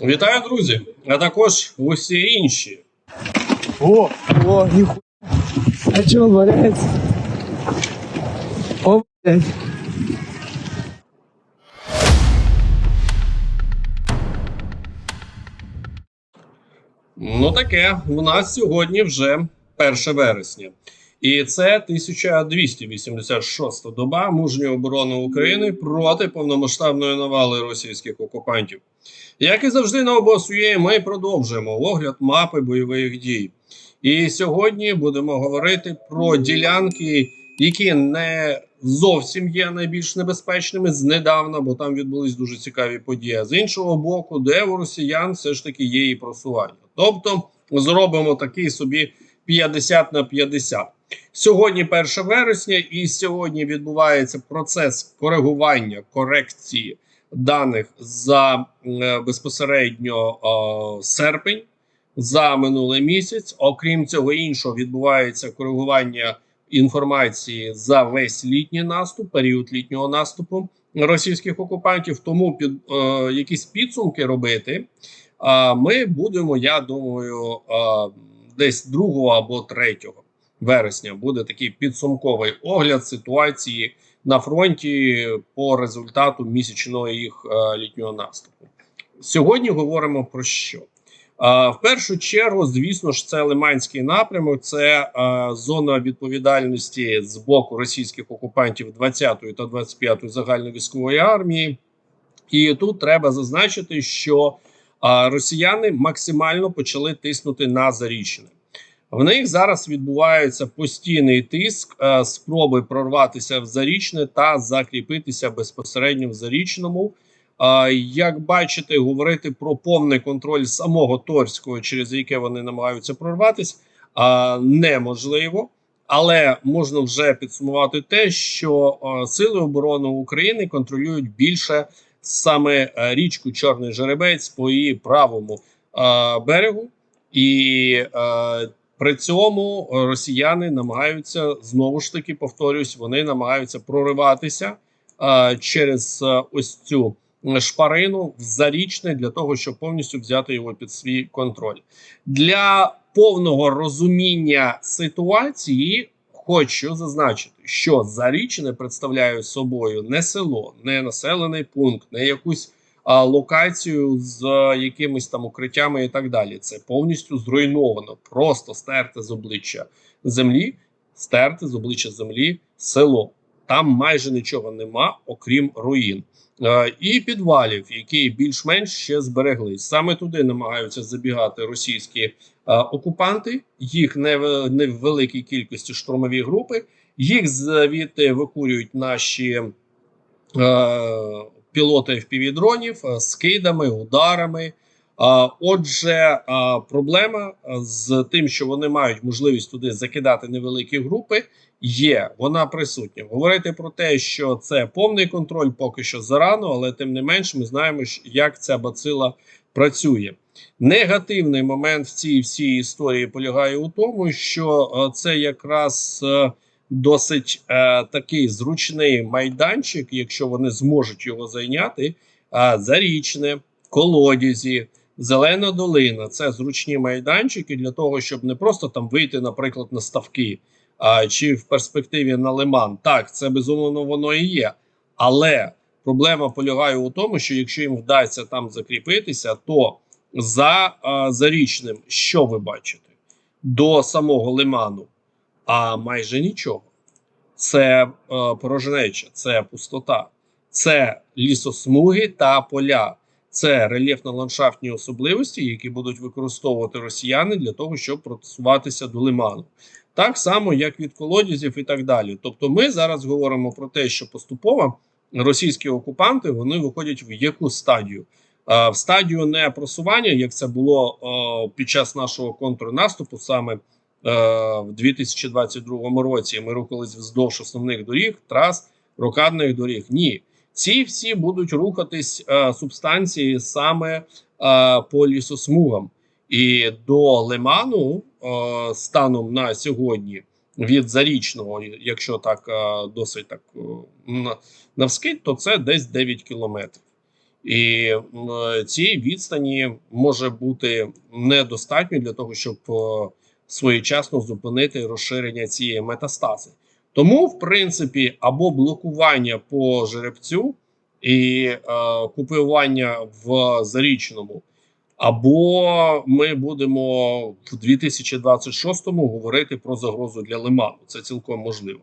Вітаю, друзі! А також усі інші. О, о, нихуя. А что он валяется? О, блядь. Ну таке, у нас сьогодні вже 1 вересня. І це 1286 доба мужньої оборони України проти повномасштабної навали російських окупантів. Як і завжди на обосує, ми продовжуємо огляд мапи бойових дій. І сьогодні будемо говорити про ділянки, які не зовсім є найбільш небезпечними знедавна, бо там відбулись дуже цікаві події. А з іншого боку, де у росіян все ж таки є і просування. Тобто зробимо такий собі 50 на 50. Сьогодні 1 вересня, і сьогодні відбувається процес коригування корекції даних за е, безпосередньо е, серпень за минулий місяць. Окрім цього іншого, відбувається коригування інформації за весь літній наступ, період літнього наступу російських окупантів. Тому під е, якісь підсумки робити. Ми будемо, я думаю, десь 2 або 3 вересня буде такий підсумковий огляд ситуації на фронті по результату місячного їх е, літнього наступу. Сьогодні говоримо про що? В першу чергу, звісно ж, це Лиманський напрямок, це зона відповідальності з боку російських окупантів 20-ї та 25-ї загальновійськової армії. І тут треба зазначити, що росіяни максимально почали тиснути на зарічне. В них зараз відбувається постійний тиск, е, спроби прорватися в зарічне та закріпитися безпосередньо в зарічному. А, Як бачите, говорити про повний контроль самого Торського, через яке вони намагаються прорватися, а, неможливо. Але можна вже підсумувати те, що сили оборони України контролюють більше саме річку Чорний Жеребець по її правому берегу, і при цьому росіяни намагаються знову ж таки повторюсь, вони намагаються прориватися а, через а, ось цю шпарину в зарічне для того, щоб повністю взяти його під свій контроль. Для повного розуміння ситуації хочу зазначити, що зарічне представляє собою не село, не населений пункт, не якусь локацію з якимись там укриттями і так далі. Це повністю зруйновано, просто стерте з обличчя землі, стерте з обличчя землі село. Там майже нічого нема, окрім руїн. Е, і підвалів, які більш-менш ще збереглись. Саме туди намагаються забігати російські е, окупанти. Їх не в не великій кількості штурмові групи. Їх звідти викурюють наші е, пілоти впівдронів з кидами, ударами. А, Отже, проблема з тим, що вони мають можливість туди закидати невеликі групи, є. Вона присутня. Говорити про те, що це повний контроль, поки що зарано, але тим не менш, ми знаємо, як ця бацила працює. Негативний момент в цій всій історії полягає у тому, що це якраз досить а, такий зручний майданчик, якщо вони зможуть його зайняти, а, зарічне, колодязі. Зелена долина це зручні майданчики для того, щоб не просто там вийти, наприклад, на ставки а, чи в перспективі на лиман. Так, це безумовно воно і є. Але проблема полягає у тому, що якщо їм вдасться там закріпитися, то за а, зарічним, що ви бачите, до самого лиману, а майже нічого. Це а, порожнеча, це пустота, це лісосмуги та поля це рельєфно-ландшафтні особливості, які будуть використовувати росіяни для того, щоб просуватися до лиману. Так само, як від колодязів і так далі. Тобто, ми зараз говоримо про те, що поступово російські окупанти вони виходять в яку стадію? В стадію не просування, як це було під час нашого контрнаступу, саме в 2022 році. Ми рухались вздовж основних доріг, трас, рокадних доріг. Ні. Ці всі будуть рухатись е, субстанції саме е, по лісосмугам. І до лиману е, станом на сьогодні від зарічного, якщо так е, досить так е, навскид, то це десь 9 кілометрів. І м, цієї відстані може бути недостатньо для того, щоб е, своєчасно зупинити розширення цієї метастази. Тому, в принципі, або блокування по жеребцю і е, купування в зарічному, або ми будемо в 2026-му говорити про загрозу для Лиману. Це цілком можливо.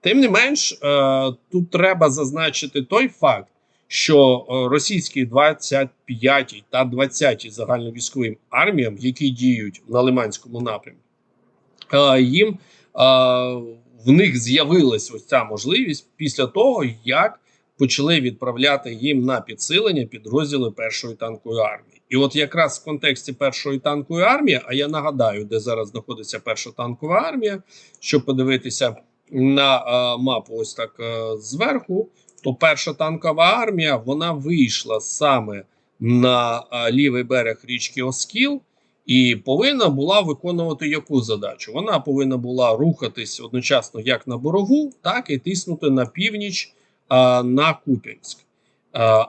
Тим не менш, е, тут треба зазначити той факт, що е, російські 25-й та 20-й загальновійськовим арміям, які діють на Лиманському напрямку, е, їм е, в них з'явилась ось ця можливість після того, як почали відправляти їм на підсилення підрозділи першої танкової армії. І от якраз в контексті першої танкової армії, а я нагадаю, де зараз знаходиться перша танкова армія, щоб подивитися на мапу, ось так зверху, то перша танкова армія вона вийшла саме на лівий берег річки Оскіл. І повинна була виконувати яку задачу? Вона повинна була рухатись одночасно як на Борову, так і тиснути на північ а, на Куп'янськ.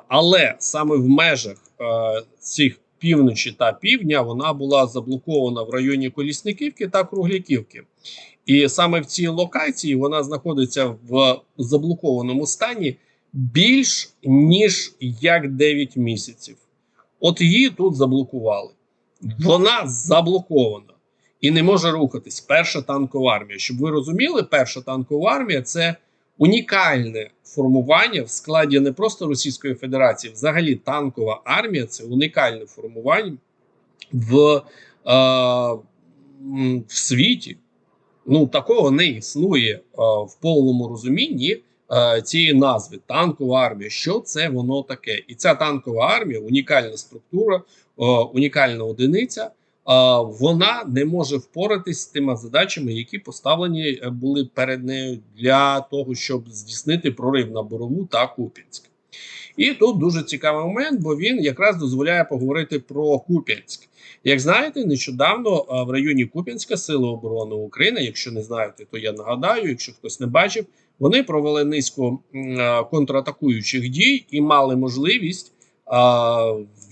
Але саме в межах а, цих півночі та півдня вона була заблокована в районі Колісниківки та Кругляківки. І саме в цій локації вона знаходиться в заблокованому стані більш ніж як 9 місяців. От її тут заблокували вона заблокована і не може рухатись. Перша танкова армія. Щоб ви розуміли, перша танкова армія це унікальне формування в складі не просто Російської Федерації, взагалі танкова армія це унікальне формування в, е, в світі. Ну, такого не існує е, в повному розумінні е, цієї назви танкова армія. Що це воно таке? І ця танкова армія унікальна структура, о, унікальна одиниця, вона не може впоратись з тими задачами, які поставлені е, були перед нею для того, щоб здійснити прорив на Борову та Куп'янськ. І тут дуже цікавий момент, бо він якраз дозволяє поговорити про Куп'янськ. Як знаєте, нещодавно в районі Куп'янська Сили оборони України, якщо не знаєте, то я нагадаю, якщо хтось не бачив, вони провели низку контратакуючих дій і мали можливість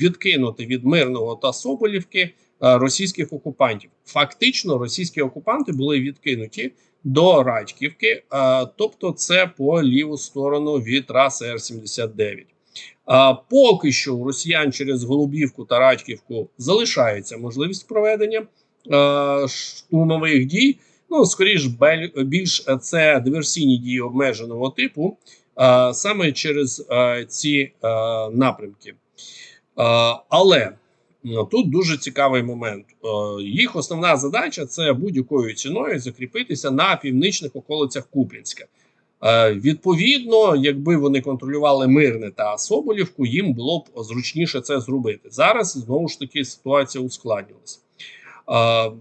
відкинути від мирного та Соболівки російських окупантів. Фактично, російські окупанти були відкинуті до Радьківки, тобто це по ліву сторону від траси Р-79. А, поки що у росіян через Голубівку та Радьківку залишається можливість проведення штурмових дій. Ну, скоріш, більш це диверсійні дії обмеженого типу, саме через ці напрямки. Але тут дуже цікавий момент. Е, Їх основна задача це будь-якою ціною закріпитися на північних околицях Куп'янська. Е, Відповідно, якби вони контролювали Мирне та Соболівку, їм було б зручніше це зробити. Зараз знову ж таки ситуація ускладнилася. Е,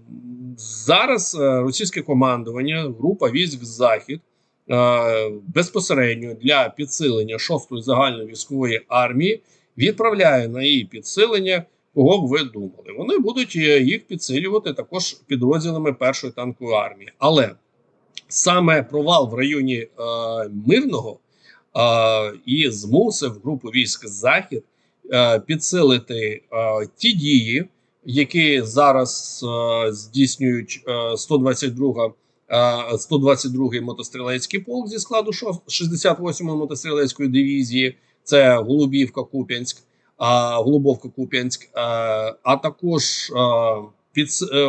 Зараз е, російське командування, група військ Захід е, безпосередньо для підсилення 6-ї загальновійськової армії відправляє на її підсилення. Кого б ви думали? Вони будуть е, їх підсилювати також підрозділами першої танкової армії. Але саме провал в районі е, мирного е, і змусив групу військ Захід е, підсилити е, ті дії, які зараз е, здійснюють е, 122 е, 122-й мотострілецький полк зі складу 68-ї мотострілецької дивізії. Це Голубівка, Куп'янськ, Голубовка, Куп'янськ, а, а також а, під, е,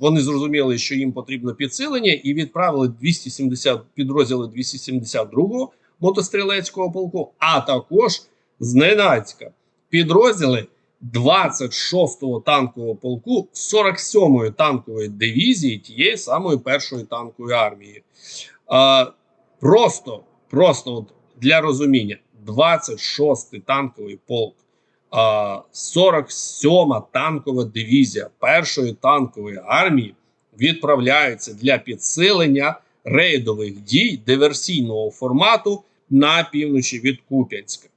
вони зрозуміли, що їм потрібно підсилення, і відправили 270 підрозділи 272-го мотострілецького полку, а також зненацька підрозділи 26-го танкового полку 47-ї танкової дивізії тієї самої першої танкової армії. Просто, просто от для розуміння. 26-й танковий полк, 47-ма танкова дивізія першої танкової армії відправляються для підсилення рейдових дій диверсійного формату на півночі від Куп'янська.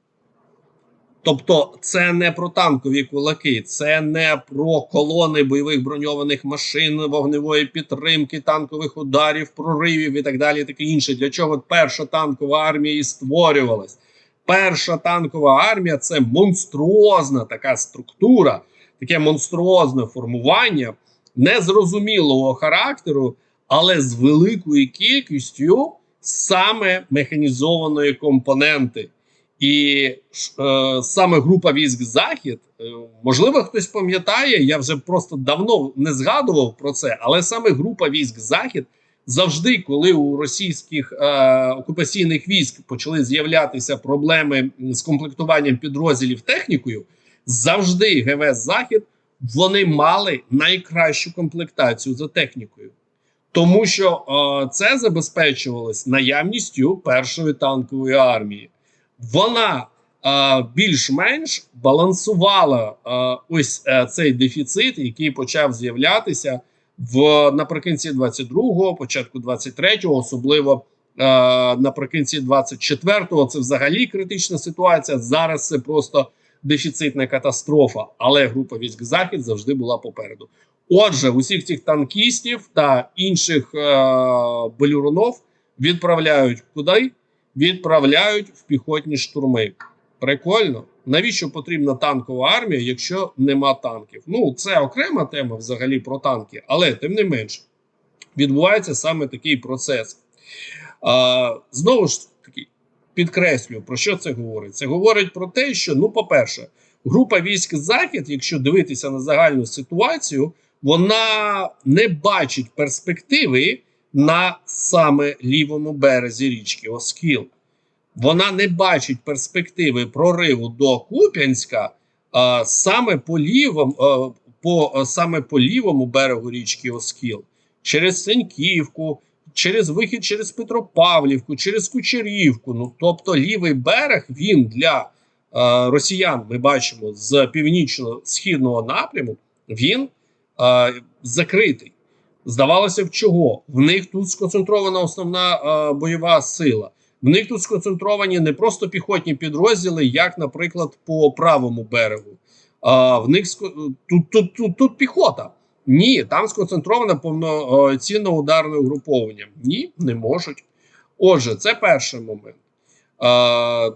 Тобто, це не про танкові кулаки, це не про колони бойових броньованих машин, вогневої підтримки, танкових ударів, проривів і так далі. Таке інше. Для чого перша танкова армія і створювалась? Перша танкова армія це монструозна така структура, таке монструозне формування незрозумілого характеру, але з великою кількістю саме механізованої компоненти. І е, саме група військ Захід, е, можливо, хтось пам'ятає, я вже просто давно не згадував про це, але саме група військ Захід завжди, коли у російських е, окупаційних військ почали з'являтися проблеми з комплектуванням підрозділів технікою, завжди ГВС Захід вони мали найкращу комплектацію за технікою. Тому що е, це забезпечувалось наявністю першої танкової армії. Вона е, більш-менш балансувала е, ось е, цей дефіцит, який почав з'являтися в наприкінці 22-го, початку 23-го, особливо е, наприкінці 24-го. Це взагалі критична ситуація. Зараз це просто дефіцитна катастрофа. Але група військ Захід завжди була попереду. Отже, усіх цих танкістів та інших е, балюронов відправляють куди? Відправляють в піхотні штурми. Прикольно. Навіщо потрібна танкова армія, якщо нема танків? Ну, це окрема тема взагалі про танки, але тим не менше відбувається саме такий процес. А, знову ж таки, підкреслюю, про що це говорить? Це говорить про те, що, ну, по-перше, група військ Захід, якщо дивитися на загальну ситуацію, вона не бачить перспективи на саме лівому березі річки Оскіл. Вона не бачить перспективи прориву до Куп'янська а, саме по лівому, а, по саме по лівому берегу річки Оскіл, через Сеньківку, через вихід через Петропавлівку, через Кучерівку. Ну тобто, лівий берег він для а, росіян, ми бачимо з північно-східного напряму, він а, закритий. Здавалося б, чого? В них тут сконцентрована основна а, бойова сила. В них тут сконцентровані не просто піхотні підрозділи, як, наприклад, по правому берегу. А в них тут, тут, тут, тут піхота. Ні, там сконцентроване повноцінне ударне угруповання. Ні, не можуть. Отже, це перший момент. А,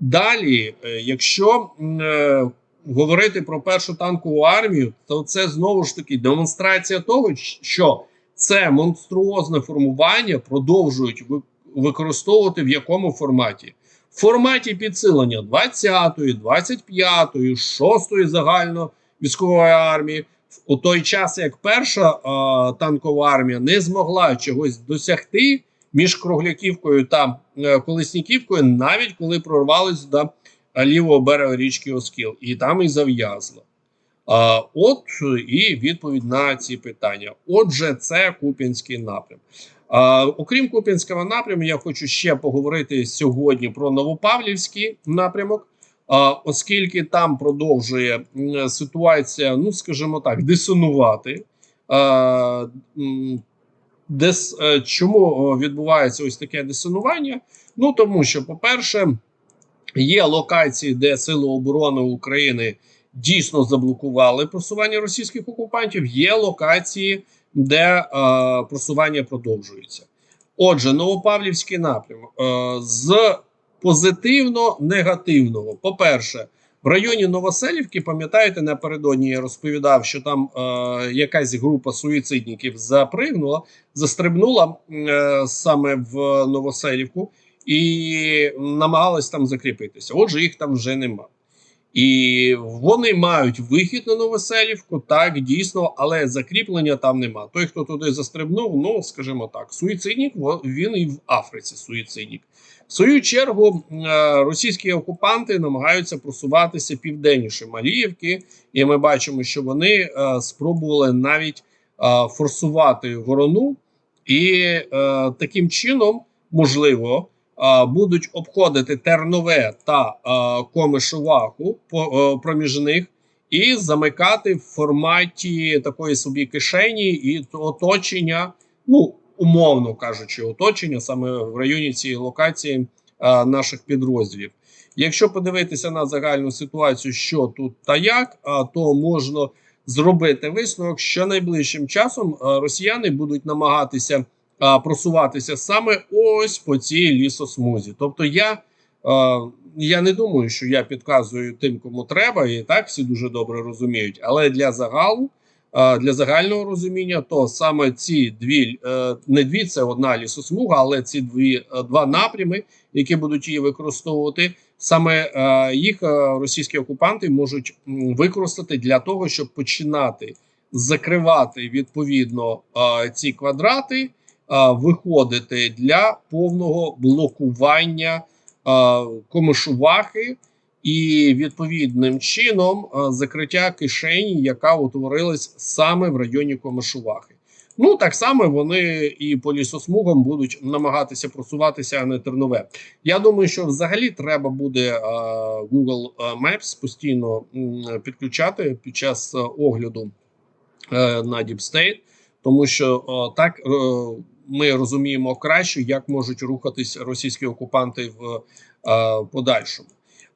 далі, е, якщо е, говорити про першу танкову армію, то це знову ж таки демонстрація того, що це монструозне формування продовжують використовувати в якому форматі? В форматі підсилення 20-ї, 25-ї, 6-ї загально армії. У той час, як перша е, танкова армія не змогла чогось досягти між Кругляківкою та е, Колесніківкою, навіть коли прорвались до лівого берега річки Оскіл, і там і зав'язла. А, от і відповідь на ці питання. Отже, це Куп'янський напрям. Окрім Куп'янського напряму, я хочу ще поговорити сьогодні про Новопавлівський напрямок, оскільки там продовжує ситуація, ну скажімо так, дисонувати. Дес, е, чому відбувається ось таке дисонування? Ну тому що, по-перше, є локації, де Сили оборони України дійсно заблокували просування російських окупантів. Є локації, де е, просування продовжується. Отже, Новопавлівський напрямок е, з позитивно-негативного. По-перше, в районі Новоселівки, пам'ятаєте, напередодні я розповідав, що там е, якась група суїцидників запригнула, застрибнула е, саме в Новоселівку і намагалась там закріпитися. Отже, їх там вже нема. І вони мають вихід на Новоселівку, так дійсно, але закріплення там нема. Той, хто туди застрибнув, ну скажімо так, суїцидник, він і в Африці суїцидник. В свою чергу е, російські окупанти намагаються просуватися південніше Маліївки, і ми бачимо, що вони е, спробували навіть е, форсувати ворону, і таким чином можливо будуть обходити Тернове та а, Комишуваху е, проміж них і замикати в форматі такої собі кишені і оточення, ну умовно кажучи, оточення саме в районі цієї локації наших підрозділів. Якщо подивитися на загальну ситуацію, що тут та як, то можна зробити висновок, що найближчим часом росіяни будуть намагатися просуватися саме ось по цій лісосмузі. Тобто я я не думаю, що я підказую тим, кому треба, і так всі дуже добре розуміють. Але для загалу, для загального розуміння, то саме ці дві е, не дві, це одна лісосмуга, але ці дві е, два напрями, які будуть її використовувати, саме е, їх російські окупанти можуть використати для того, щоб починати закривати відповідно ці квадрати, виходити для повного блокування е, комишувахи і відповідним чином е, закриття кишені, яка утворилась саме в районі комишувахи. Ну так само вони і по лісосмугам будуть намагатися просуватися, а не тернове. Я думаю, що взагалі треба буде е, Google Maps постійно підключати під час е, огляду е, на Deep State, тому що е, так е, ми розуміємо краще, як можуть рухатись російські окупанти в е, подальшому.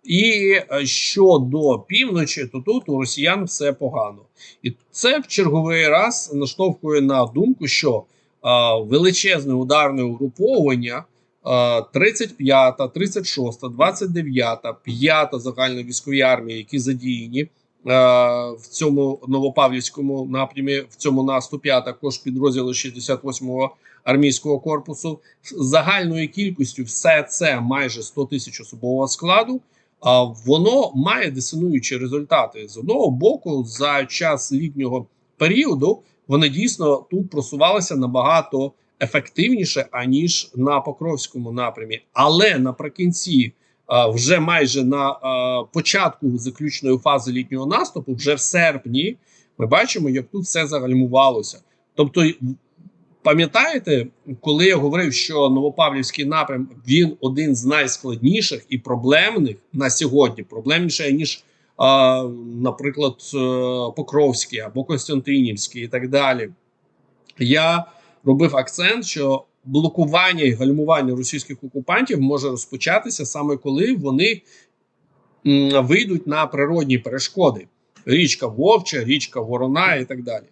І е, щодо півночі, то тут у росіян все погано, і це в черговий раз наштовхує на думку, що е, величезне ударне угруповання. е, 35-та, 36-та, 29-та, 5-та загальновійськові армії, які задіяні в цьому Новопавлівському напрямі, в цьому наступі, а також підрозділи 68-го армійського корпусу, загальною кількістю все це майже 100 тисяч особового складу. А воно має дисонуючі результати з одного боку, за час літнього періоду вони дійсно тут просувалися набагато ефективніше аніж на Покровському напрямі. Але наприкінці, вже майже на початку заключної фази літнього наступу, вже в серпні, ми бачимо, як тут все загальмувалося. Тобто, пам'ятаєте, коли я говорив, що Новопавлівський напрям він один з найскладніших і проблемних на сьогодні, проблемніше ніж, наприклад, е, Покровський або Костянтинівський і так далі. Я робив акцент, що блокування і гальмування російських окупантів може розпочатися саме коли вони вийдуть на природні перешкоди: річка Вовча, річка Ворона і так далі.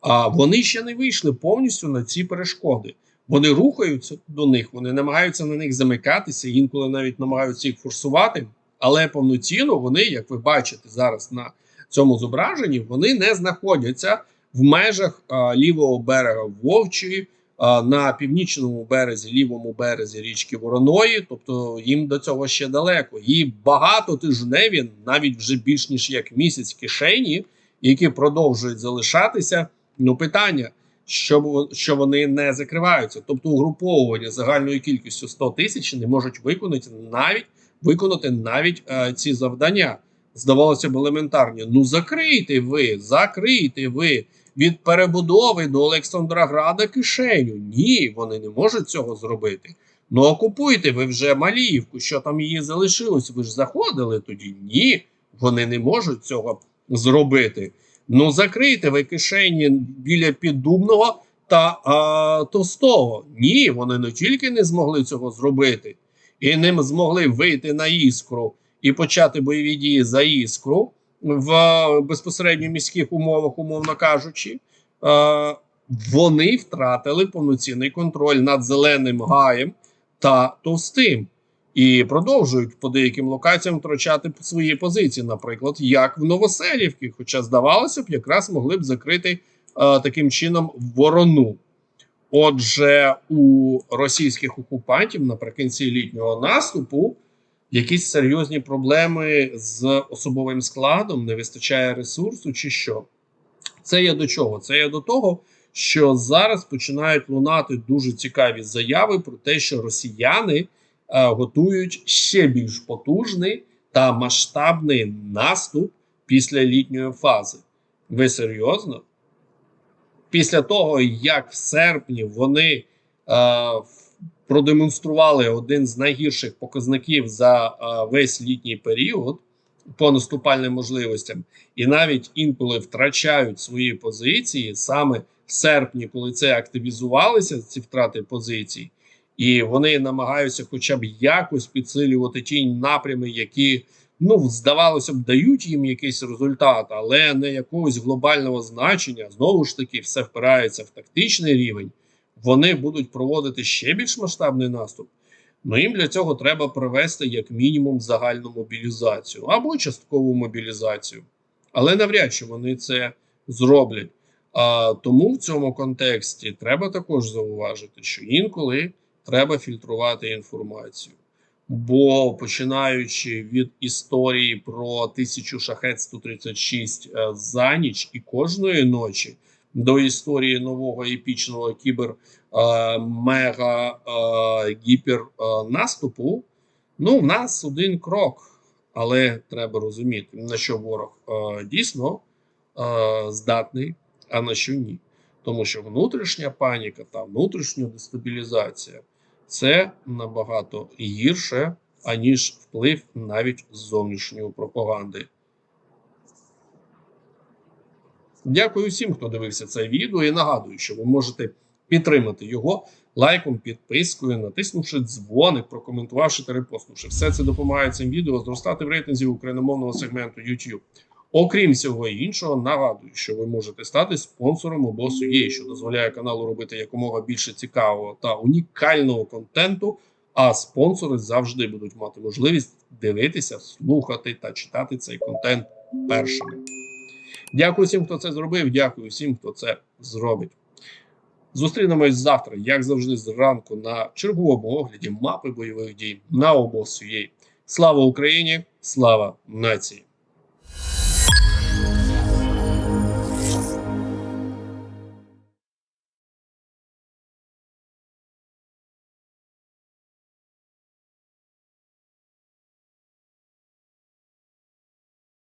А вони ще не вийшли повністю на ці перешкоди. Вони рухаються до них, вони намагаються на них замикатися, інколи навіть намагаються їх форсувати. Але повноцінно вони, як ви бачите зараз на цьому зображенні, вони не знаходяться в межах а, лівого берега Вовчі, на північному березі, лівому березі річки Вороної. Тобто їм до цього ще далеко. І багато тижневі, навіть вже більш ніж як місяць кишені, які продовжують залишатися. Ну, питання, що, що вони не закриваються. Тобто угруповування загальною кількістю 100 тисяч не можуть виконати навіть виконати навіть е, ці завдання. Здавалося б, елементарні. Ну закрийте ви, закрийте ви від перебудови до Олександрограда кишеню. Ні, вони не можуть цього зробити. Ну окупуйте ви вже Маліївку, що там її залишилось. Ви ж заходили тоді? Ні, вони не можуть цього зробити. Ну закрийте ви кишені біля Піддубного та а, Товстого. Ні, вони не тільки не змогли цього зробити, і не змогли вийти на іскру і почати бойові дії за іскру в безпосередньо міських умовах, умовно кажучи. Е, вони втратили повноцінний контроль над зеленим гаєм та товстим. І продовжують по деяким локаціям втрачати свої позиції, наприклад, як в Новоселівці, хоча здавалося б, якраз могли б закрити е, таким чином ворону. Отже, у російських окупантів наприкінці літнього наступу якісь серйозні проблеми з особовим складом, не вистачає ресурсу, чи що. Це є до чого? Це є до того, що зараз починають лунати дуже цікаві заяви про те, що росіяни е, готують ще більш потужний та масштабний наступ після літньої фази. Ви серйозно? Після того, як в серпні вони е, продемонстрували один з найгірших показників за е, весь літній період по наступальним можливостям, і навіть інколи втрачають свої позиції саме в серпні, коли це активізувалися, ці втрати позицій, і вони намагаються, хоча б якось підсилювати ті напрями, які ну здавалося б, дають їм якийсь результат, але не якогось глобального значення. Знову ж таки, все впирається в тактичний рівень. Вони будуть проводити ще більш масштабний наступ. Ну їм для цього треба провести як мінімум загальну мобілізацію або часткову мобілізацію. Але навряд чи вони це зроблять. А, тому в цьому контексті треба також зауважити, що інколи треба фільтрувати інформацію. Бо починаючи від історії про тисячу шахет 136 е, за ніч і кожної ночі до історії нового епічного кібер е, е, гіпер е, наступу, ну в нас один крок, але треба розуміти, на що ворог е, дійсно здатний, а на що ні. Тому що внутрішня паніка та внутрішня дестабілізація це набагато гірше, аніж вплив навіть зовнішньої пропаганди. Дякую всім, хто дивився це відео, і нагадую, що ви можете підтримати його лайком, підпискою, натиснувши дзвоник, прокоментувавши та репостнувши. Все це допомагає цим відео зростати в рейтинзі україномовного сегменту YouTube. Окрім всього іншого, нагадую, що ви можете стати спонсором обосу є, що дозволяє каналу робити якомога більше цікавого та унікального контенту. А спонсори завжди будуть мати можливість дивитися, слухати та читати цей контент першими. Дякую всім, хто це зробив. Дякую всім, хто це зробить. Зустрінемось завтра, як завжди, зранку на черговому огляді мапи бойових дій на обох своєї. Слава Україні! Слава нації!